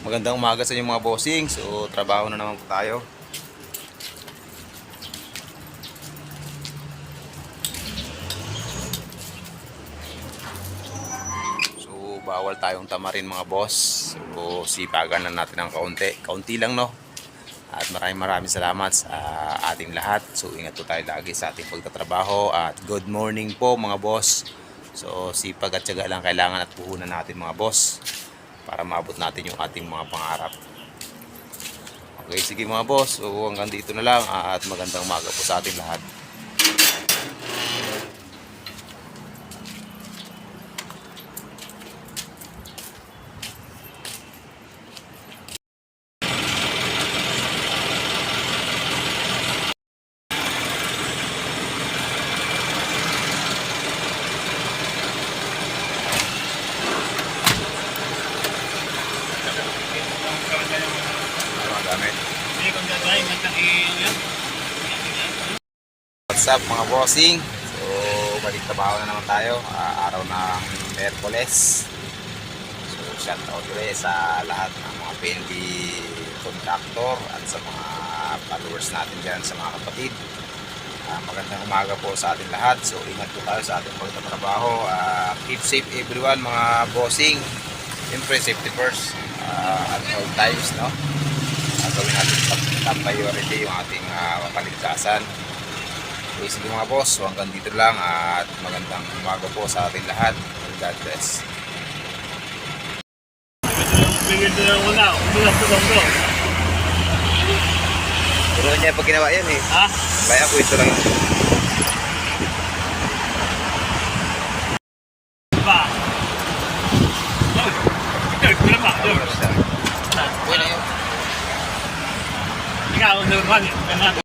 Magandang umaga sa inyo mga bossing. So, trabaho na naman po tayo. So, bawal tayong tamarin mga boss. So, sipagan lang natin ng kaunti. Kaunti lang no. At maraming maraming salamat sa ating lahat. So, ingat po tayo lagi sa ating pagtatrabaho. At good morning po mga boss. So, sipag at syaga lang kailangan at puhunan natin mga boss para maabot natin yung ating mga pangarap. Okay, sige mga boss. So, hanggang dito na lang at magandang umaga po sa ating lahat. Mga gamit. What's up mga bossing? So, balik trabaho na naman tayo. Ah, araw ng Merkules. So, shout out ulit sa lahat ng mga PNP contractor at sa mga followers natin dyan, sa mga kapatid. Ah, magandang umaga po sa ating lahat. So, ingat po tayo sa ating pagtatrabaho. Ah, keep safe everyone mga bossing. Siyempre, safety first ah, at all times, no? Uh, gawin natin top, top priority yung ating uh, kaligtasan. So, sige mga boss, so hanggang dito lang at magandang umaga po sa ating lahat. God bless. Ko ko. Puro niya pag ginawa yan eh. Ha? Kaya po ito lang donde